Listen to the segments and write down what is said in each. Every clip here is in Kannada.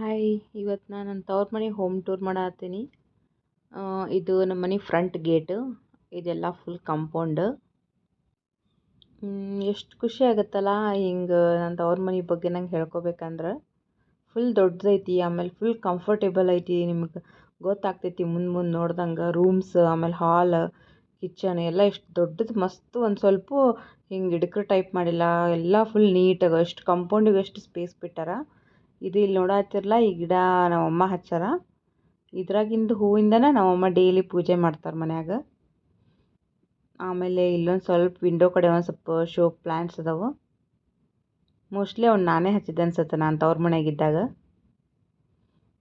ಹಾಯ್ ಇವತ್ತು ನಾನು ನನ್ನ ತವ್ರ ಮನೆ ಹೋಮ್ ಟೂರ್ ಮಾಡತ್ತೀನಿ. ಇದು ನಮ್ಮ ಮನೆ ಫ್ರಂಟ್ ಗೇಟ್ ಇದೆಲ್ಲ ಫುಲ್ ಕಾಂಪೌಂಡ್ ಎಷ್ಟು ಖುಷಿ ಆಗುತ್ತಲ್ಲ ಹಿಂಗೆ ನನ್ನ ತವ್ರ ಮನೆ ಬಗ್ಗೆ ನಂಗೆ ಹೇಳ್ಕೊಬೇಕಂದ್ರೆ. ಫುಲ್ ದೊಡ್ಡದೈತಿ, ಆಮೇಲೆ ಫುಲ್ ಕಂಫರ್ಟೇಬಲ್ ಐತಿ ನಿಮ್ಗೆ. ಗೊತ್ತಾಗ್ತೈತಿ ಮುಂದೆ ಮುಂದೆ ನೋಡ್ದಂಗೆ ರೂಮ್ಸ್ ಆಮೇಲೆ ಹಾಲ್ ಕಿಚನ್ ಎಲ್ಲ ಎಷ್ಟು ದೊಡ್ಡದು ಮಸ್ತ್ ಒಂದು ಸ್ವಲ್ಪ ಹಿಂಗೆ ಇಡ್ಕ ಟೈಪ್ ಮಾಡಿಲ್ಲ. ಎಲ್ಲ ಫುಲ್ ನೀಟಾಗಿ ಎಷ್ಟು ಕಂಪೌಂಡಿಗೆ ಎಷ್ಟು ಸ್ಪೇಸ್ ಬಿಟ್ಟಾರ. ಇದು ಇಲ್ಲಿ ನೋಡತ್ತಿರಲ್ಲ ಈ ಗಿಡ ನಮ್ಮಮ್ಮ ಹಚ್ಚಾರ. ಇದ್ರಾಗಿಂದು ಹೂವಿಂದನೇ ನಮ್ಮಮ್ಮ ಡೈಲಿ ಪೂಜೆ ಮಾಡ್ತಾರೆ ಮನ್ಯಾಗ. ಆಮೇಲೆ ಇಲ್ಲೊಂದು ಸ್ವಲ್ಪ ವಿಂಡೋ ಕಡೆ ಒಂದು ಸ್ವಲ್ಪ ಶೋ ಪ್ಲ್ಯಾಂಟ್ಸ್ ಅದಾವೆ. ಮೋಸ್ಟ್ಲಿ ಅವ್ನು ನಾನೇ ಹಚ್ಚಿದ್ದೆ ಅನ್ಸುತ್ತೆ ನಾನು ತವ್ರ ಮನೆಯಾಗಿದ್ದಾಗ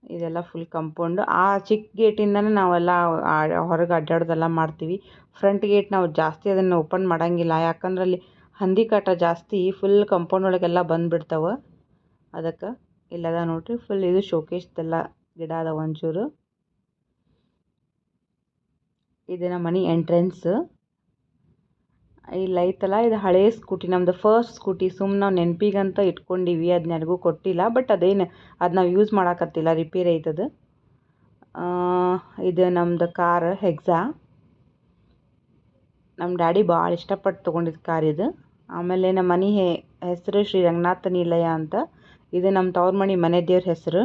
ಇದೆಲ್ಲ ಫುಲ್ ಕಂಪೌಂಡು ಆ ಚಿಕ್ಕ ಗೇಟಿಂದನೇ ನಾವೆಲ್ಲ ಹೊರಗೆ ಅಡ್ಡಾಡೋದೆಲ್ಲ ಮಾಡ್ತೀವಿ. ಫ್ರಂಟ್ ಗೇಟ್ ನಾವು ಜಾಸ್ತಿ ಅದನ್ನು ಓಪನ್ ಮಾಡೋಂಗಿಲ್ಲ. ಯಾಕಂದ್ರೆ ಅಲ್ಲಿ ಹಂದಿ ಕಾಟ ಜಾಸ್ತಿ ಫುಲ್ ಕಂಪೌಂಡ್ ಒಳಗೆಲ್ಲ ಬಂದುಬಿಡ್ತಾವೆ. ಅದಕ್ಕೆ ಇಲ್ಲದ ನೋಡ್ರಿ ಫುಲ್ ಇದು ಶೋಕೇಶ್ದೆಲ್ಲ ಗಿಡ ಅದಾವ ಒಂಚೂರು. ಇದು ನಮ್ಮ ಮನೆ ಎಂಟ್ರೆನ್ಸ್ ಇಲ್ಲಿ ಐತಲ್ಲ ಇದು ಹಳೇ ಸ್ಕೂಟಿ ನಮ್ದು ಫಸ್ಟ್ ಸ್ಕೂಟಿ ಸುಮ್ಮನೆ ನಾವು ನೆನಪಿಗಂತ ಇಟ್ಕೊಂಡಿವಿ ಅದನ್ನ ಯಾರಿಗೂ ಕೊಟ್ಟಿಲ್ಲ ಬಟ್ ಅದೇನು, ಅದು ನಾವು ಯೂಸ್ ಮಾಡಕತ್ತಿಲ್ಲ ರಿಪೇರಿ ಐತದು. ಇದು ನಮ್ದು ಕಾರ್ ಹೆಗ್ಸಾ ನಮ್ಮ ಡ್ಯಾಡಿ ಭಾಳ ಇಷ್ಟಪಟ್ಟು ತೊಗೊಂಡಿದ್ದು ಕಾರ್ ಇದು. ಆಮೇಲೆ ನಮ್ಮ ಮನೆ ಹೆಸರು ಶ್ರೀ ರಂಗನಾಥ ನಿಲಯ ಅಂತ. ಇದು ನಮ್ಮ ತವ್ರ ಮನೆ ಮನೆ ದೇವ್ರ ಹೆಸರು.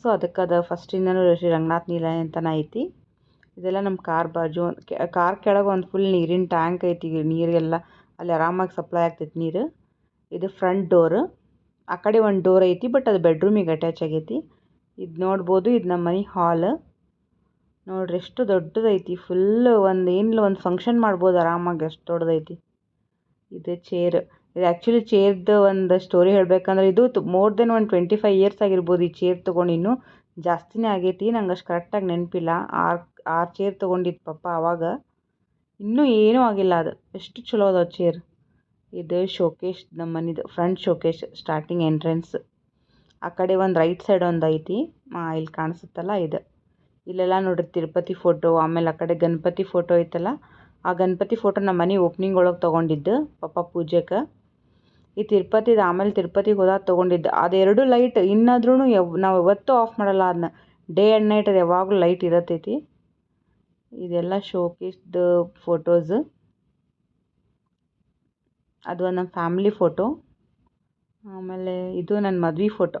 ಸೊ ಅದಕ್ಕೆ ಅದು ಫಸ್ಟಿಂದನೂ ಶ್ರೀ ರಂಗನಾಥ ನೀಲಯ ಅಂತಲೇ ಐತಿ. ಇದೆಲ್ಲ ನಮ್ಮ ಕಾರ್ ಬಾಜು ಕಾರ್ ಕೆಳಗೆ ಒಂದು ಫುಲ್ ನೀರಿನ ಟ್ಯಾಂಕ್ ಐತಿ. ನೀರಿಗೆಲ್ಲ ಅಲ್ಲಿ ಆರಾಮಾಗಿ ಸಪ್ಲೈ ಆಗ್ತೈತಿ ನೀರು. ಇದು ಫ್ರಂಟ್ ಡೋರು ಆ ಕಡೆ ಒಂದು ಡೋರ್ ಐತಿ ಬಟ್ ಅದು ಬೆಡ್ರೂಮಿಗೆ ಅಟ್ಯಾಚ್ ಆಗೈತಿ. ಇದು ನೋಡ್ಬೋದು, ಇದು ನಮ್ಮ ಮನೆ ಹಾಲ್ ನೋಡ್ರಿ, ಎಷ್ಟು ದೊಡ್ಡದೈತಿ. ಫುಲ್ ಒಂದು ಏನಿಲ್ಲ, ಒಂದು ಫಂಕ್ಷನ್ ಮಾಡ್ಬೋದು ಆರಾಮಾಗಿ ಎಷ್ಟು ದೊಡ್ಡದೈತಿ. ಇದು ಚೇರ್ ಇದು ಆ್ಯಕ್ಚುಲಿ ಚೇರ್ದು ಒಂದು ಸ್ಟೋರಿ ಹೇಳಬೇಕಂದ್ರೆ ಇದು ಮೋರ್ ದೆನ್ ಒಂದು ಟ್ವೆಂಟಿ ಫೈವ್ ಇಯರ್ಸ್ ಆಗಿರ್ಬೋದು ಈ ಚೇರ್ ತೊಗೊಂಡು ಇನ್ನೂ. ಜಾಸ್ತಿನೇ ಆಗೈತಿ, ನಂಗೆ ಅಷ್ಟು ಕರೆಕ್ಟಾಗಿ ನೆನಪಿಲ್ಲ. ಆರು ಆರು ಚೇರ್ ತೊಗೊಂಡಿದ್ದು ಪಪ್ಪ ಆವಾಗ ಇನ್ನೂ ಏನೂ ಆಗಿಲ್ಲ ಅದು. ಎಷ್ಟು ಚಲೋ ಅದ ಚೇರ್. ಇದು ಶೋಕೇಶ್ ನಮ್ಮ ಮನೆದು ಫ್ರಂಟ್ ಶೋಕೇಶ್ ಸ್ಟಾರ್ಟಿಂಗ್ ಎಂಟ್ರೆನ್ಸ್ ಆ ಕಡೆ ಒಂದು ರೈಟ್ ಸೈಡ್ ಒಂದು ಐತಿ. ಇಲ್ಲಿ ಕಾಣಿಸುತ್ತಲ್ಲ ಇದು. ಇಲ್ಲೆಲ್ಲ ನೋಡ್ರಿ ತಿರುಪತಿ ಫೋಟೋ ಆಮೇಲೆ ಆ ಕಡೆ ಗಣಪತಿ ಫೋಟೋ ಐತಲ್ಲ. ಆ ಗಣಪತಿ ಫೋಟೋ ನಮ್ಮ ಮನೆ ಓಪ್ನಿಂಗ್ ಒಳಗೆ ತೊಗೊಂಡಿದ್ದು ಪಪ್ಪ ಪೂಜೆಗೆ ಈ ತಿರುಪತಿದು ಆಮೇಲೆ ತಿರುಪತಿಗೆ ಹೋದಾಗ ತೊಗೊಂಡಿದ್ದು. ಅದೆರಡು ಲೈಟ್ ಇನ್ನಾದ್ರೂ ಯಾವ ನಾವು ಯಾವತ್ತೂ ಆಫ್ ಮಾಡಲ್ಲ ಅದನ್ನ ಡೇ ಆ್ಯಂಡ್ ನೈಟ್ ಅದು ಯಾವಾಗಲೂ ಲೈಟ್ ಇರತೈತಿ. ಇದೆಲ್ಲ ಶೋಕೇಸ್ದು ಫೋಟೋಸ್. ಅದು ನಮ್ಮ ಫ್ಯಾಮ್ಲಿ ಫೋಟೋ. ಆಮೇಲೆ ಇದು ನನ್ನ ಮದ್ವೆ ಫೋಟೋ.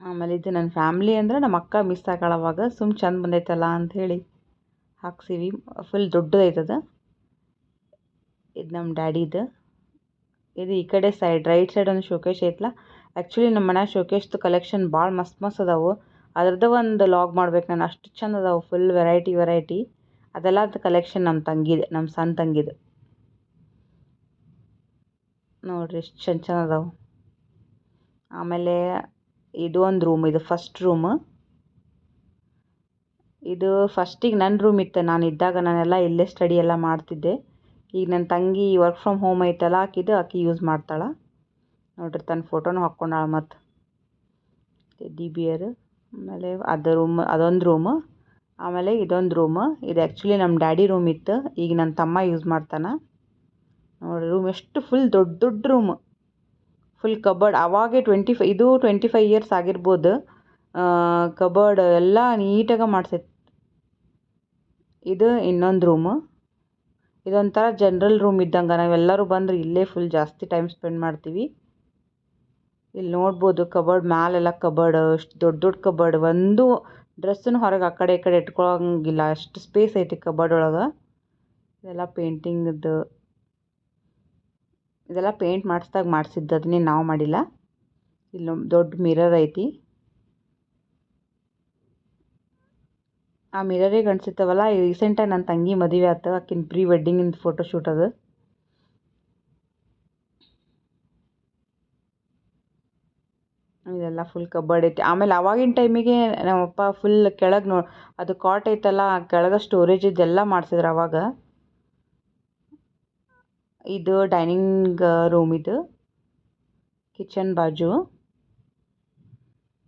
ಆಮೇಲೆ ಇದು ನನ್ನ ಫ್ಯಾಮ್ಲಿ ಅಂದರೆ ನಮ್ಮ ಅಕ್ಕ ಮಿಸ್ ಆಗೋಳವಾಗ ಸುಮ್ಮ ಚಂದ ಬಂದೈತಲ್ಲ ಅಂಥೇಳಿ ಹಾಕ್ಸೀವಿ. ಫುಲ್ ದೊಡ್ಡದೈತದ. ಇದು ನಮ್ಮ ಡ್ಯಾಡಿದು. ಇದು ಈ ಕಡೆ ಸೈಡ್ ರೈಟ್ ಸೈಡ್ ಒಂದು ಶೋಕೇಶ್ ಐತಲ್ಲ ಆ್ಯಕ್ಚುಲಿ ನಮ್ಮ ಮನ್ಯಾಗ ಶೋಕೇಶ್ದು ಕಲೆಕ್ಷನ್ ಭಾಳ ಮಸ್ತ್ ಮಸ್ತ್ ಅದಾವು. ಅದ್ರದ್ದು ಒಂದು ಲಾಗ್ ಮಾಡ್ಬೇಕು ನಾನು. ಅಷ್ಟು ಚಂದ ಅದಾವು ಫುಲ್ ವೆರೈಟಿ ವೆರೈಟಿ ಅದೆಲ್ಲ ಅದು ಕಲೆಕ್ಷನ್ ನಮ್ಮ ತಂಗಿದೆ, ನಮ್ಮ ಸಣ್ಣ ತಂಗಿದು. ನೋಡಿರಿ ಎಷ್ಟು ಚಂದ ಚಂದ ಅದಾವು. ಆಮೇಲೆ ಇದು ಒಂದು ರೂಮ್ ಇದು ಫಸ್ಟ್ ರೂಮ್ ಇದು ಫಸ್ಟಿಗೆ ನನ್ನ ರೂಮ್ ಇತ್ತು. ನಾನು ಇದ್ದಾಗ ನಾನೆಲ್ಲ ಇಲ್ಲೇ ಸ್ಟಡಿ ಎಲ್ಲ ಮಾಡ್ತಿದ್ದೆ. ಈಗ ನನ್ನ ತಂಗಿ ವರ್ಕ್ ಫ್ರಮ್ ಹೋಮ್ ಐತಲ್ಲ, ಆಕಿದು ಆಕೆ ಯೂಸ್ ಮಾಡ್ತಾಳೆ. ನೋಡ್ರಿ ತನ್ನ ಫೋಟೋನು ಹಾಕ್ಕೊಂಡಾಳ ಮತ್ತು ಟೆಡ್ಡಿ ಬಿಯರ್ ಆಮೇಲೆ ಅದು ರೂಮ್ ಅದೊಂದು ರೂಮ್ ಆಮೇಲೆ ಇದೊಂದು ರೂಮ್ ಇದು ಆ್ಯಕ್ಚುಲಿ ನಮ್ಮ ಡ್ಯಾಡಿ ರೂಮ್ ಇತ್ತು. ಈಗ ನನ್ನ ತಮ್ಮ ಯೂಸ್ ಮಾಡ್ತಾನೆ. ನೋಡಿ ರೂಮ್ ಎಷ್ಟು ಫುಲ್ ದೊಡ್ಡ ದೊಡ್ಡ ರೂಮ್ ಫುಲ್ ಕಬರ್ಡ್ ಅವಾಗೆ ಟ್ವೆಂಟಿ ಫೈ ಇದು ಟ್ವೆಂಟಿ ಫೈವ್ ಇಯರ್ಸ್ ಆಗಿರ್ಬೋದು. ಕಬರ್ಡ್ ಎಲ್ಲ ನೀಟಾಗಿ ಮಾಡ್ಸೈತೆ ಇದು ಇನ್ನೊಂದು ರೂಮು ಇದೊಂಥರ ಜನ್ರಲ್ ರೂಮ್ ಇದ್ದಂಗೆ. ನಾವೆಲ್ಲರೂ ಬಂದ್ರೆ ಇಲ್ಲೇ ಫುಲ್ ಜಾಸ್ತಿ ಟೈಮ್ ಸ್ಪೆಂಡ್ ಮಾಡ್ತೀವಿ. ಇಲ್ಲಿ ನೋಡ್ಬೋದು ಕಬರ್ಡ್ ಮ್ಯಾಲೆಲ್ಲ ಕಬರ್ಡ್ ಅಷ್ಟು ದೊಡ್ಡ ದೊಡ್ಡ ಕಬರ್ಡ್ ಒಂದು ಡ್ರೆಸ್ಸನ್ನು ಹೊರಗೆ ಆ ಕಡೆ ಈ ಕಡೆ ಇಟ್ಕೊಳಂಗಿಲ್ಲ. ಅಷ್ಟು ಸ್ಪೇಸ್ ಐತಿ ಕಬರ್ಡ್ ಒಳಗೆ. ಇದೆಲ್ಲ ಪೇಂಟಿಂಗ್ದು ಇದೆಲ್ಲ ಪೇಂಟ್ ಮಾಡಿಸ್ದಾಗ ಮಾಡಿಸಿದ್ದು ಅದನ್ನೇ ನಾವು ಮಾಡಿಲ್ಲ. ಇಲ್ಲೊಂದು ದೊಡ್ಡ ಮಿರರ್ ಐತಿ. ಆ ಮಿರರಿಗೆ ಅನ್ಸಿತ್ತವಲ್ಲ, ಈ ರೀಸೆಂಟಾಗಿ ನನ್ನ ತಂಗಿ ಮದುವೆ ಆಯ್ತು ಆಕಿನ ಪ್ರೀ ವೆಡ್ಡಿಂಗಿಂದು ಫೋಟೋ ಶೂಟ್ ಅದು. ಇದೆಲ್ಲ ಫುಲ್ ಕಬರ್ಡ್ ಐತಿ. ಆಮೇಲೆ ಅವಾಗಿನ ಟೈಮಿಗೆ ನಮ್ಮಪ್ಪ ಫುಲ್ ಕೆಳಗೆ ನೋ, ಅದು ಕಾಟ್ ಐತಲ್ಲ, ಕೆಳಗೆ ಸ್ಟೋರೇಜ್ ಇದೆಲ್ಲ ಮಾಡ್ಸಿದ್ರು ಅವಾಗ. ಇದು ಡೈನಿಂಗ್ ರೂಮ್ ಇದು ಕಿಚನ್ ಬಾಜು.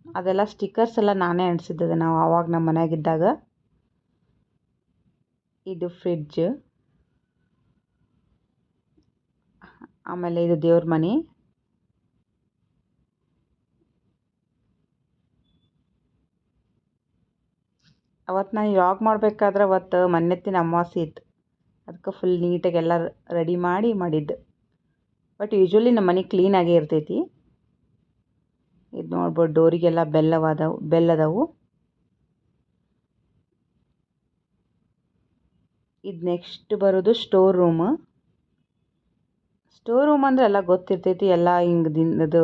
ಅದೆಲ್ಲ ಸ್ಟಿಕ್ಕರ್ಸ್ ಎಲ್ಲ ನಾನೇ ಅಂಟಿಸಿದ್ದೆ ನಾವು ಆವಾಗ ನಮ್ಮ ಮನೆಯಾಗಿದ್ದಾಗ ಇದು ಫ್ರಿಡ್ಜ್ ಆಮೇಲೆ ಇದು ದೇವ್ರ ಮನೆ. ಅವತ್ತು ನಾನು ಯಾವಾಗ ಮಾಡಬೇಕಾದ್ರೆ ಅವತ್ತು ಮನ್ನೆತ್ತಿನ ಅಮಾವಾಸ್ಯೆ ಇತ್ತು. ಅದಕ್ಕೆ ಫುಲ್ ನೀಟಾಗಿ ಎಲ್ಲ ರೆಡಿ ಮಾಡಿ ಮಾಡಿದ್ದು. ಬಟ್ ಯೂಶ್ವಲಿ ನಮ್ಮ ಮನೆ ಕ್ಲೀನಾಗೇ ಇರ್ತೈತಿ. ಇದು ನೋಡ್ಬೋದು, ಡೋರಿಗೆಲ್ಲ ಬೆಲ್ಲವಾದವು, ಬೆಲ್ಲದವು. ಇದು ನೆಕ್ಸ್ಟ್ ಬರೋದು ಸ್ಟೋರ್ ರೂಮ್ ಸ್ಟೋರ್ ರೂಮ್ ಅಂದರೆ ಎಲ್ಲ ಗೊತ್ತಿರ್ತೈತಿ, ಎಲ್ಲ ಹಿಂಗೆ ಅದು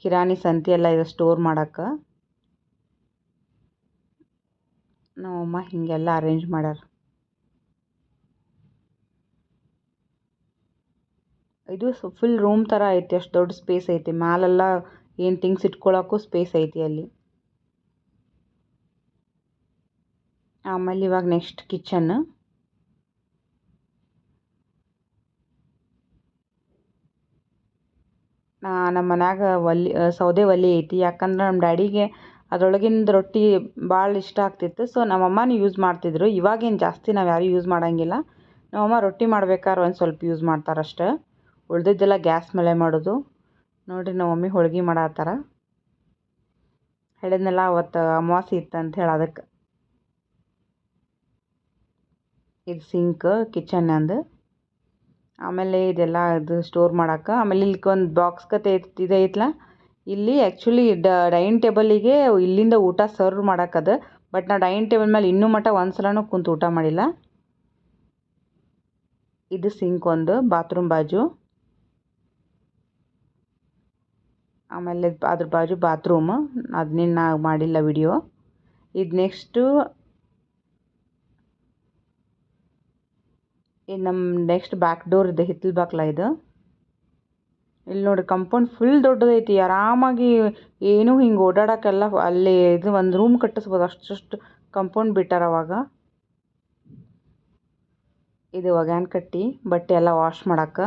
ಕಿರಾಣಿ ಸಂತಿ ಎಲ್ಲ ಇದೆ ಸ್ಟೋರ್ ಮಾಡಕ್ಕೆ. ನಮ್ಮಮ್ಮ ಹೀಗೆಲ್ಲ ಅರೇಂಜ್ ಮಾಡ್ಯಾರ. ಇದು ಫುಲ್ ರೂಮ್ ಥರ ಐತಿ, ಅಷ್ಟು ದೊಡ್ಡ ಸ್ಪೇಸ್ ಐತಿ. ಮ್ಯಾಲೆಲ್ಲ ಏನು ಥಿಂಗ್ಸ್ ಇಟ್ಕೊಳ್ಳೋಕ್ಕೂ ಸ್ಪೇಸ್ ಐತಿ ಅಲ್ಲಿ. ಆಮೇಲೆ ಇವಾಗ ನೆಕ್ಸ್ಟ್ ಕಿಚನ್ ನಮ್ಮ ಮನ್ಯಾಗ ಒಲೆ ಸೌದೆ ಒಲೆ ಐತಿ. ಯಾಕಂದ್ರೆ ನಮ್ಮ ಡ್ಯಾಡಿಗೆ ಅದ್ರೊಳಗಿಂದ ರೊಟ್ಟಿ ಭಾಳ ಇಷ್ಟ ಆಗ್ತಿತ್ತು. ಸೊ ನಮ್ಮಮ್ಮನೂ ಯೂಸ್ ಮಾಡ್ತಿದ್ರು. ಇವಾಗೇನು ಜಾಸ್ತಿ ನಾವು ಯಾರೂ ಯೂಸ್ ಮಾಡೋಂಗಿಲ್ಲ. ನಮ್ಮಮ್ಮ ರೊಟ್ಟಿ ಮಾಡ್ಬೇಕಾದ್ರೆ ಒಂದು ಸ್ವಲ್ಪ ಯೂಸ್ ಮಾಡ್ತಾರೆ ಅಷ್ಟೇ. ಉಳಿದಿದ್ದೆಲ್ಲ ಗ್ಯಾಸ್ ಮೇಲೆ ಮಾಡೋದು. ನೋಡಿರಿ ನಮ್ಮ ಮಮ್ಮಿ ಹೋಳ್ಗೆ ಮಾಡತ್ತಾರ. ಹೇಳಿದ್ನಲ್ಲ ಅವತ್ತು ಅಮಾವಾಸ್ಯೆ ಇತ್ತು ಅಂತ ಹೇಳಿ ಅದಕ್ಕೆ ಇದು ಸಿಂಕ್ ಕಿಚನ್ ಅಂದು. ಆಮೇಲೆ ಇದೆಲ್ಲ ಇದು ಸ್ಟೋರ್ ಮಾಡಕ್ಕೆ. ಆಮೇಲೆ ಇಲ್ಲಿ ಒಂದು ಬಾಕ್ಸ್ ಕತೆ ಇದು ಐತಲ್ಲ ಇಲ್ಲಿ ಆ್ಯಕ್ಚುಲಿ ಡೈನಿಂಗ್ ಟೇಬಲಿಗೆ ಇಲ್ಲಿಂದ ಊಟ ಸರ್ವ್ ಮಾಡಕ್ಕದ ಬಟ್ ನಾ ಡೈನಿಂಗ್ ಟೇಬಲ್ ಮೇಲೆ ಇನ್ನೂ ಮಟ್ಟ ಒಂದು ಸಲನೂ ಕುಂತು ಊಟ ಮಾಡಿಲ್ಲ. ಇದು ಸಿಂಕ್ ಒಂದು ಬಾತ್ರೂಮ್ ಬಾಜು. ಆಮೇಲೆ ಅದ್ರ ಬಾಜು ಬಾತ್ರೂಮ್ ಅದನ್ನ ಮಾಡಿಲ್ಲ ವಿಡಿಯೋ ಇದು ನೆಕ್ಸ್ಟು ಇದು ನಮ್ಮ ನೆಕ್ಸ್ಟ್ ಬ್ಯಾಕ್ ಡೋರ್ ಇದೆ, ಹಿತ್ತಲ ಬಾಗ್ಲ ಇದು. ಇಲ್ಲಿ ನೋಡಿ ಕಂಪೌಂಡ್ ಫುಲ್ ದೊಡ್ಡದೈತಿ. ಆರಾಮಾಗಿ ಏನೂ ಹಿಂಗೆ ಓಡಾಡೋಕ್ಕೆಲ್ಲ ಅಲ್ಲಿ ಇದು ಒಂದು ರೂಮ್ ಕಟ್ಟಿಸ್ಬೋದು. ಅಷ್ಟಷ್ಟು ಕಂಪೌಂಡ್ ಬಿಟ್ಟಾರ ಅವಾಗ. ಇದು ಒಗ್ಯಾನ್ ಕಟ್ಟಿ, ಬಟ್ಟೆ ಎಲ್ಲ ವಾಶ್ ಮಾಡಕ್ಕೆ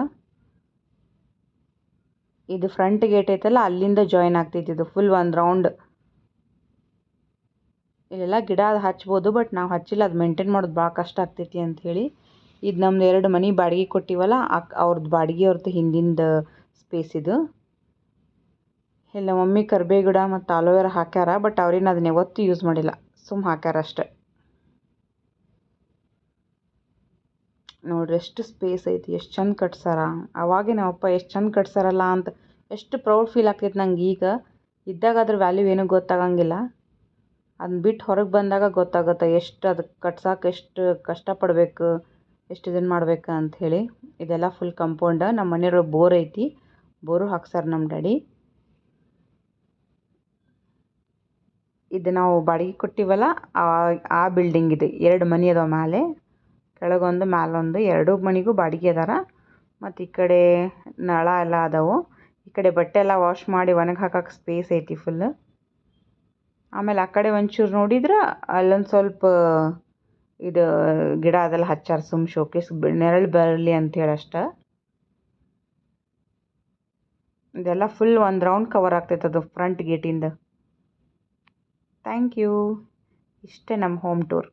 ಇದು ಫ್ರಂಟ್ ಗೇಟ್ ಐತಲ್ಲ, ಅಲ್ಲಿಂದ ಜಾಯಿನ್ ಆಗ್ತೈತಿ ಇದು. ಫುಲ್ ಒಂದು ರೌಂಡ್ ಇಲ್ಲೆಲ್ಲ ಗಿಡ ಅದು ಹಚ್ಬೋದು ಬಟ್ ನಾವು ಹಚ್ಚಿಲ್ಲ, ಅದು ಮೇಂಟೈನ್ ಮಾಡೋದು ಭಾಳ ಕಷ್ಟ ಆಗ್ತೈತಿ ಅಂಥೇಳಿ ಇದು ನಮ್ದು ಎರಡು ಮನೆ ಬಾಡಿಗೆ ಕೊಟ್ಟಿವಲ್ಲ, ಅಕ್ ಅವ್ರದ್ದು ಬಾಡಿಗೆ ಅವ್ರದ್ದು ಹಿಂದಿಂದ ಸ್ಪೇಸ್ ಇದು. ಇಲ್ಲ, ಮಮ್ಮಿ ಕರ್ಬೇ ಗಿಡ ಮತ್ತು ಆಲೋವೆರಾ ಹಾಕ್ಯಾರ ಬಟ್ ಅವ್ರೇನು ಅದನ್ನ ಯಾವತ್ತೂ ಯೂಸ್ ಮಾಡಿಲ್ಲ. ಸುಮ್ಮ ಹಾಕ್ಯಾರ ಅಷ್ಟೆ. ನೋಡ್ರಿ, ಎಷ್ಟು ಸ್ಪೇಸ್ ಐತಿ, ಎಷ್ಟು ಚಂದ ಕಟ್ಸಾರ. ಅವಾಗೇ ನಮ್ಮಪ್ಪ ಎಷ್ಟು ಚಂದ ಕಟ್ಸಾರಲ್ಲ ಅಂತ ಎಷ್ಟು ಪ್ರೌಡ್ ಫೀಲ್ ಆಗ್ತೈತೆ ನಂಗೆ ಈಗ. ಇದ್ದಾಗ ಅದ್ರ ವ್ಯಾಲ್ಯೂ ಏನೂ ಗೊತ್ತಾಗಂಗಿಲ್ಲ. ಅದನ್ನ ಬಿಟ್ಟು ಹೊರಗೆ ಬಂದಾಗ ಗೊತ್ತಾಗುತ್ತೆ, ಎಷ್ಟು ಅದಕ್ಕೆ ಕಟ್ಸಕ್ಕೆ ಎಷ್ಟು ಕಷ್ಟಪಡಬೇಕು. ಎಷ್ಟು ಇದನ್ನು ಮಾಡ್ಬೇಕು ಅಂಥೇಳಿ ಇದೆಲ್ಲ ಫುಲ್ ಕಂಪೌಂಡ ನಮ್ಮ ಮನೆಯೊಳಗೆ ಬೋರ್ ಐತಿ. ಬೋರು ಹಾಕ್ಸಾರ ನಮ್ಮ ಡ್ಯಾಡಿ. ಇದು ನಾವು ಬಾಡಿಗೆ ಕೊಟ್ಟಿವಲ್ಲ, ಆ ಬಿಲ್ಡಿಂಗ್ ಇದು. ಎರಡು ಮನೆ ಅದಾವ ಮ್ಯಾಲೆ. ಕೆಳಗೊಂದು, ಮ್ಯಾಲೊಂದು, ಎರಡು ಮನೆಗೂ ಬಾಡಿಗೆ ಅದಾರ. ಮತ್ತು ಈ ಕಡೆ ನಳ ಎಲ್ಲ ಅದಾವು. ಈ ಕಡೆ ಬಟ್ಟೆ ಎಲ್ಲ ವಾಶ್ ಮಾಡಿ ಒಣಗಿ ಹಾಕಕ್ಕೆ ಸ್ಪೇಸ್ ಐತಿ ಫುಲ್ ಆಮೇಲೆ ಆ ಕಡೆ ಒಂಚೂರು ನೋಡಿದ್ರೆ ಅಲ್ಲೊಂದು ಸ್ವಲ್ಪ ಇದು ಗಿಡ ಅದೆಲ್ಲ ಹಚ್ಚಾರ ಸುಮ್ಮ ಶೋಕೇಸ್ ನೆರಳು ಬರಲಿ ಅಂಥೇಳಿ ಅಷ್ಟೆ. ಇದೆಲ್ಲ ಫುಲ್ ಒಂದು ರೌಂಡ್ ಕವರ್ ಆಗ್ತೈತೆ ಅದು ಫ್ರಂಟ್ ಗೇಟಿಂದ ಥ್ಯಾಂಕ್ ಯು ಇಷ್ಟೇ ನಮ್ಮ ಹೋಮ್ ಟೂರ್